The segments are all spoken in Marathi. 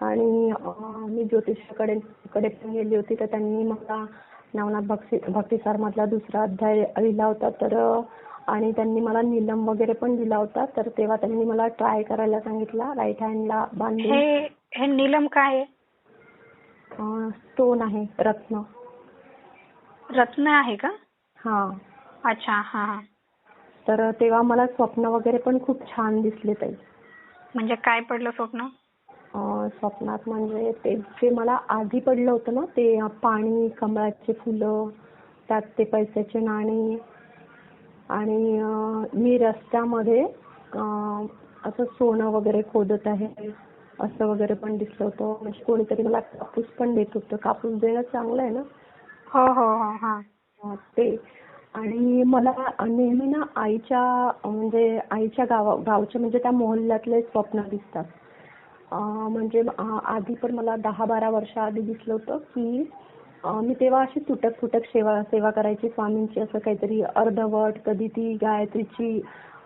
आणि मी ज्योतिषाकडे कडे पण गेली होती तर त्यांनी मला नवनाथ भक्ती भक्तिसार मधला दुसरा अध्याय लिहिला होता. तर आणि त्यांनी मला नीलम वगैरे पण दिला होता. तर तेव्हा त्यांनी मला ट्राय करायला सांगितला राईट हँडला बांधून. हे हे नीलम काय आहे? स्टोन आहे रत्न. रत्न आहे का? हा. अच्छा हा हा. तर तेव्हा मला स्वप्न वगैरे पण खूप छान दिसले ताई. म्हणजे काय पडलं स्वप्न? स्वप्नात म्हणजे ते जे मला आधी पडलं होतं ना ते पाणी कमळाचे फुलं त्यात ते पैशाचे नाणी आणि मी रस्त्यामध्ये असं सोनं वगैरे खोदत आहे असं वगैरे पण दिसलं होतं. म्हणजे कोणीतरी मला कापूस पण देत होतं. कापूस देणं चांगलं आहे ना? हो हो हो हा. ते. आणि मला नेहमी ना आईच्या म्हणजे आईच्या गावा गावचे म्हणजे त्या मोहल्ल्यातले स्वप्न दिसतात. म्हणजे आधी पण मला दहा बारा वर्ष आधी दिसलं होतं की मी तेव्हा अशी तुटक तुटक सेवा सेवा करायची स्वामींची असं काहीतरी अर्धवट कधी ती गायत्रीची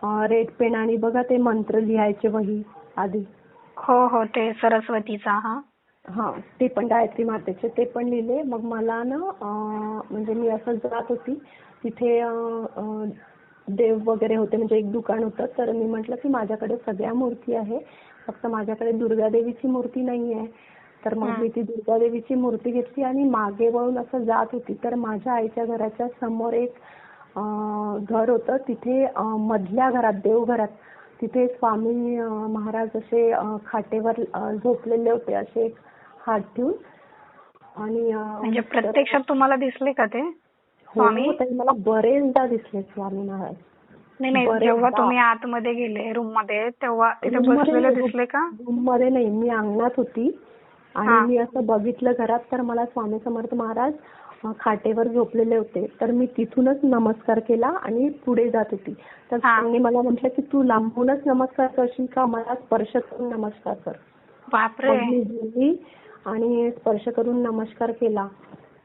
रेड पेन आणि बघा ते मंत्र लिहायचे वही आधी. हो हो ते सरस्वतीचा हा. हा ते पण गायत्री मातेचे ते पण लिहिले. मग मला ना म्हणजे मी असं जात होती तिथे देव वगैरे होते म्हणजे एक दुकान होतं. तर मी म्हटलं की माझ्याकडे सगळ्या मूर्ती आहे. फक्त माझ्याकडे दुर्गा देवीची मूर्ती नाही आहे तर मग हं. मी ती दुर्गा देवीची मूर्ती घेतली आणि मागे वळून असं जात होती. तर माझ्या आईच्या घराच्या समोर एक घर होतं. तिथे मधल्या घरात देवघरात तिथे स्वामी महाराज असे खाटेवर झोपलेले होते. असे एक हात ठेवून. आणि म्हणजे प्रत्यक्षात तुम्हाला दिसले का ते? हो स्वामी? ताई, मला बरेचदा दिसले स्वामी महाराज. नाही नाही. जेव्हा तुम्ही आतमध्ये गेले रूममध्ये तेव्हा तिथे बसलेले नाही, दिसले का? room मध्ये नाही. मी अंगणात होती. आणि मी असं बघितलं घरात तर मला स्वामी समर्थ महाराज खाटेवर झोपलेले होते. तर मी तिथूनच नमस्कार केला आणि पुढे जात होती. तर. त्यांनी मला म्हटलं की तू लांबूनच नमस्कार करशील का? मला स्पर्श करून नमस्कार कर. बापरे. आणि स्पर्श करून नमस्कार केला.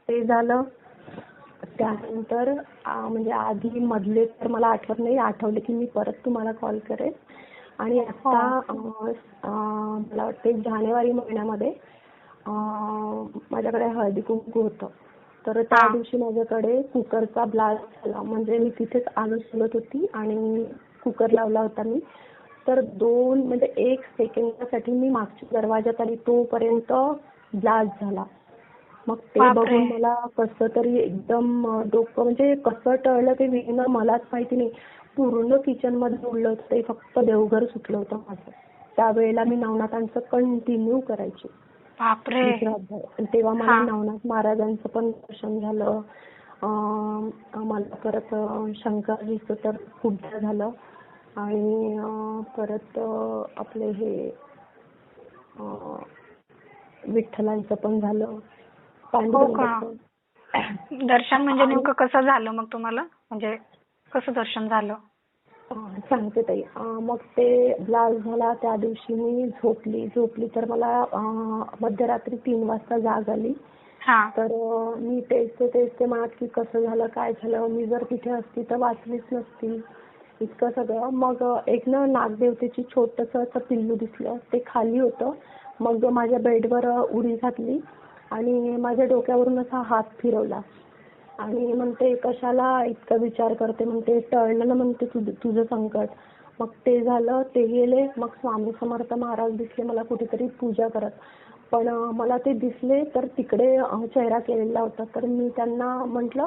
ते झालं त्यानंतर म्हणजे आधी मधले तर मला आठवत नाही आठवले की मी परत तुम्हाला कॉल करेन. आणि आता अं, अं, मला वाटते जानेवारी महिन्यामध्ये माझ्याकडे हळदी कुंकू होतं. तर त्या हा. दिवशी माझ्याकडे कुकरचा ब्लास्ट झाला. म्हणजे मी तिथेच आलू सोलत होती आणि कुकर लावला होता मी. तर दोन म्हणजे एक सेकंदासाठी मी मागच्या दरवाजात आली तोपर्यंत ब्लास्ट झाला. मग ते. बघून मला कसं तरी एकदम डोकं म्हणजे कसं टळलं ते विघ्न मलाच माहिती नाही. पूर्ण किचनमध्ये उडलं होतं. ते फक्त देवघर सुटलं होतं माझं. त्यावेळेला मी नवनाथांचं कंटिन्यू करायचे. बापरे. तेव्हा मला. नवनाथ महाराजांचं पण दर्शन झालं. अं, मला परत शंकरजीचं तर खूपदा झालं. आणि परत आपले हे विठ्ठलांचं पण झालं. हो दर्शन म्हणजे नेमकं कसं झालं मग तुम्हाला? म्हणजे कसं दर्शन झालं? सांगते ताई. मग ते ब्लास्ट झाला त्या दिवशी मी झोपली. झोपली तर मला मध्यरात्री तीन वाजता जाग आली. हा. तर मी तेच ते तेच ते म्हणत की कसं झालं काय झालं? मी जर तिथे असती तर वाचलीच नसती. इतकं सगळं. मग एक ना नागदेवतेची छोटंसं असं पिल्लू दिसलं. ते खाली होतं. मग माझ्या बेडवर उडी घातली. आणि माझ्या डोक्यावरून असा हात फिरवला. आणि म्हणते कशाला इतका विचार करते? म्हणते टळलं म्हणते तुझं संकट. मग ते झालं ते गेले. मग स्वामी समर्थ महाराज दिसले मला कुठेतरी पूजा करत. पण मला ते दिसले तर तिकडे चेहरा केलेला होता. तर मी त्यांना म्हटलं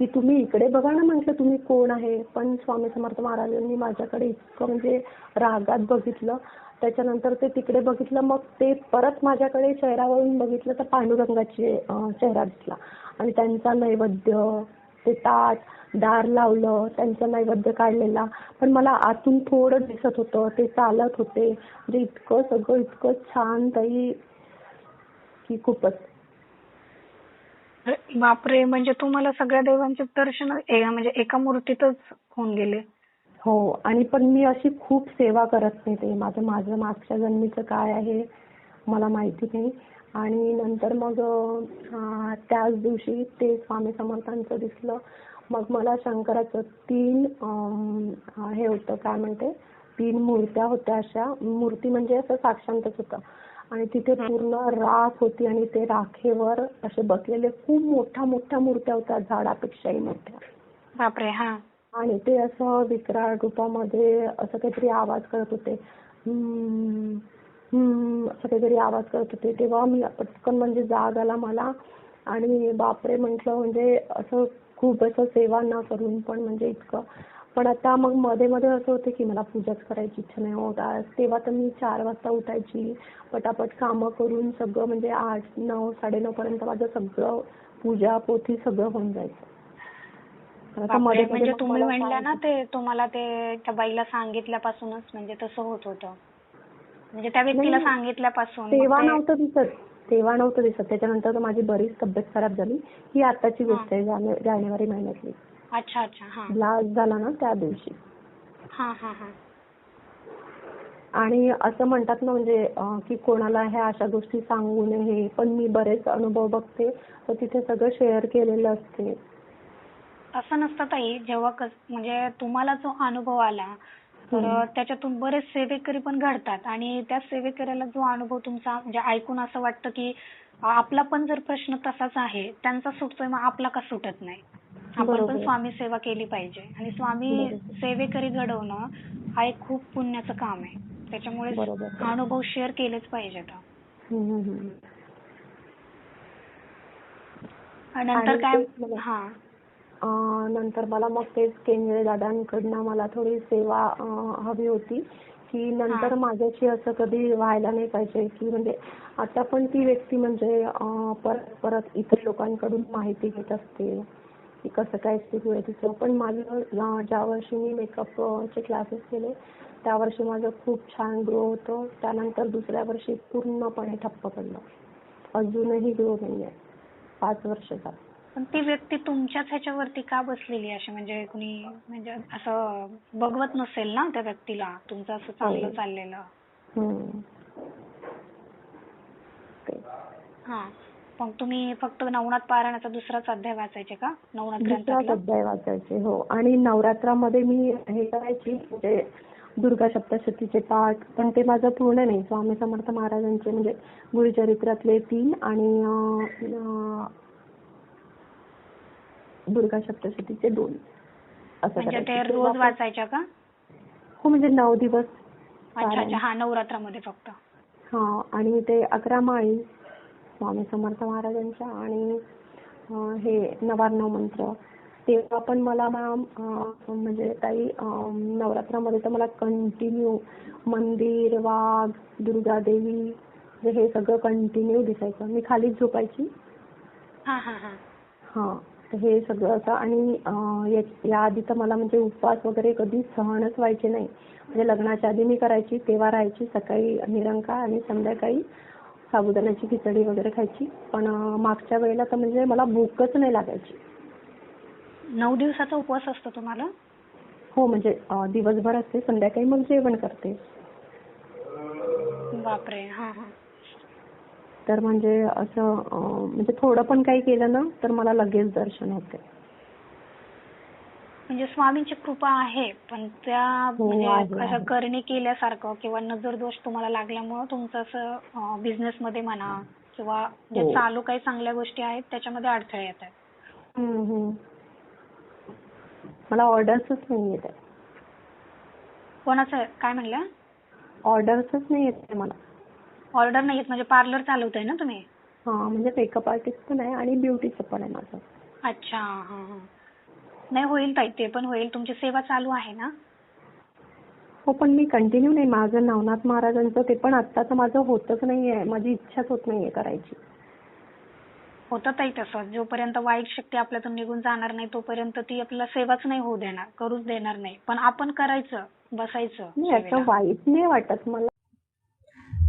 की तुम्ही इकडे बघा ना म्हटलं तुम्ही कोण आहे? पण स्वामी समर्थ महाराजांनी माझ्याकडे इतकं म्हणजे रागात बघितलं. त्याच्यानंतर ते तिकडे बघितलं मग ते परत माझ्याकडे चेहऱ्यावरून बघितलं तर पांडुरंगाची चेहरा दिसला. आणि त्यांचा नैवेद्य ते ताट दार लावलं त्यांचा नैवेद्य काढलेला. पण मला आतून थोडं दिसत होतं ते चालत होते. म्हणजे इतकं सगळं इतकं छान ताई की खूपच. बापरे म्हणजे तुम्हाला सगळ्या देवांचे दर्शन ए- म्हणजे एका मूर्तीतच होऊन गेले. हो आणि पण मी अशी खूप सेवा करत नाही ते. माझं माझं मागच्या जन्मीचं काय आहे मला माहिती नाही. आणि नंतर मग त्याच दिवशी ते स्वामी समर्थांचं दिसलं. मग मला शंकराचं तीन हे होतं काय म्हणते? तीन मूर्त्या होत्या अशा. मूर्ती म्हणजे असं साक्षांतच होतं. आणि तिथे पूर्ण राख होती आणि ते राखेवर असे बसलेले खूप मोठ्या मोठ्या मूर्त्या होत्या झाडापेक्षाही मोठ्या. बापरे हा. आणि ते असं विकराळ रूपामध्ये असं काहीतरी आवाज करत होते. हम्म, हम्म, असं काहीतरी आवाज करत होते. तेव्हा मी पटकन म्हणजे जाग आला मला. आणि बापरे म्हटलं म्हणजे असं खूप असं सेवा न करून पण म्हणजे इतकं पण आता मग मध्ये मध्ये असं होतं की मला पूजाच करायची इच्छा नाही होत. आज तेव्हा तर मी चार वाजता उठायची. पटापट कामं करून सगळं म्हणजे आठ नऊ साडेनऊ पर्यंत माझं सगळं पूजा पोथी सगळं होऊन जायचं. आता मध्ये म्हणजे मग तुम्ही मला ना ते तुम्हाला ते त्या बाईला सांगितल्यापासूनच म्हणजे तसं होत होतं. म्हणजे त्या व्यक्तीला नाही. सांगितल्यापासून मग तेव्हा ते- नव्हतं दिसत. तेव्हा नव्हतं दिसत. त्याच्यानंतर तर माझी बरीच तब्येत खराब झाली. ही आताची गोष्ट आहे जाने- जानेवारी महिन्यातली. अच्छा अच्छा हा. ब्लास्ट झाला ना त्या दिवशी. हा हा हा. आणि असं म्हणतात ना म्हणजे की कोणाला ह्या अशा गोष्टी सांगू नये पण मी बरेच अनुभव बघते तर तिथे सगळं शेअर केलेलं असते. असं नसतं ताई जेव्हा म्हणजे तुम्हाला जो अनुभव आला तर. त्याच्यातून बरेच सेवेकरी पण घडतात. आणि त्या सेवेकऱ्याला जो अनुभव तुमचा म्हणजे ऐकून असं वाटतं की आपला पण जर प्रश्न तसाच आहे त्यांचा सुटतोय मग आपला का सुटत नाही? आपण. पण स्वामी सेवा केली पाहिजे आणि स्वामी. सेवेकरी घडवणं हा एक खूप पुण्याचं काम आहे त्याच्यामुळे बरोबर. अनुभव शेअर केलेच पाहिजेत नंतर काय हा नंतर मला मग तेच केंद्रे दादांकडनं मला थोडी सेवा हवी होती की नंतर हा. माझ्याशी असं कधी व्हायला नाही पाहिजे की म्हणजे आता पण ती व्यक्ती म्हणजे परत परत इतर लोकांकडून माहिती घेत असते की कसं काय सुरू आहे तिचं पण माझं ज्या वर्षी मी मेकअपचे क्लासेस केले त्या वर्षी माझं खूप छान ग्रो होतं. त्यानंतर दुसऱ्या वर्षी पूर्णपणे ठप्प पडलं. अजूनही ग्रो नाही आहे पाच वर्षाचा. पण ती व्यक्ती तुमच्याच ह्याच्यावरती का बसलेली अशी म्हणजे कुणी म्हणजे असं बघवत नसेल ना त्या व्यक्तीला? तुमचं असं चांगलं. चाललेलं. हा. मग तुम्ही फक्त नवनाथ पारायणाचा दुसराच अध्याय वाचायचे का? नवनाथ दुसराच ग्रंथातला? अध्याय वाचायचे हो. आणि नवरात्रामध्ये मी हे करायची म्हणजे दुर्गा सप्तशतीचे पाठ पण ते माझं पूर्ण नाही. स्वामी समर्थ महाराजांचे म्हणजे गुरुचरित्रातले तीन आणि अं, अं, दुर्गा सप्तशतीचे दोन. असं म्हणजे ते करायचे. रोज वाचायच्या का? हो म्हणजे नऊ दिवस अच्छा. अच्छा. हा नवरात्रामध्ये फक्त. हा आणि ते अकरा माळी स्वामी समर्थ महाराजांच्या आणि हे नवार्णव मंत्र. तेव्हा पण मला मॅम म्हणजे ताई अं, नवरात्रामध्ये तर मला कंटिन्यू मंदिर वाघ दुर्गा देवी म्हणजे हे सगळं कंटिन्यू दिसायचं. मी खालीच झोपायची. हा हा हा. हा हे सगळं असं आणि या- याआधी तर मला म्हणजे उपवास वगैरे कधी सहनच व्हायचे नाही. म्हणजे लग्नाच्या आधी मी करायची तेव्हा राहायची सकाळी निरंकाळ आणि संध्याकाळी. साबुदाण्याची खिचडी वगैरे खायची. पण मागच्या वेळेला तर म्हणजे मला भूकच नाही लागायची. नऊ दिवसाचा उपवास असतो तुम्हाला? हो म्हणजे दिवसभर असते संध्याकाळी मग जेवण करते. बापरे हा हा. तर म्हणजे असं म्हणजे थोडं पण काही केलं ना तर मला लगेच दर्शन होते. म्हणजे स्वामींची कृपा आहे पण त्या हो, म्हणजे असं. करणी केल्यासारखं किंवा नजर दोष तुम्हाला लागल्यामुळं तुमचं असं बिझनेस मध्ये म्हणा किंवा जे हो. चालू काही चांगल्या गोष्टी आहेत त्याच्यामध्ये अडथळे येत आहेत. मला ऑर्डर्सच नाही येत आहे. कोणाचं? काय म्हणलं? ऑर्डर्सच नाही येत मला. ऑर्डर नाही येत म्हणजे पार्लर चालवताय ना तुम्ही? हा म्हणजे मेकअप आर्टिस्ट पण आहे आणि ब्युटीचं पण आहे माझं. अच्छा हा हा. नाही होईल ताई ते पण होईल. तुमची सेवा चालू आहे ना? हो पण मी कंटिन्यू नाही. माझं नवनाथ महाराजांचं ते पण आत्ताचं माझं होतच नाहीये. माझी इच्छाच होत नाहीये करायची. होतं ताई तसं. जोपर्यंत वाईट शक्ती आपल्यातून निघून जाणार नाही तोपर्यंत ती आपल्याला सेवाच नाही होऊ देणार करूच देणार नाही. पण आपण करायचं बसायचं नाही असं. वाईट नाही वाटत. मला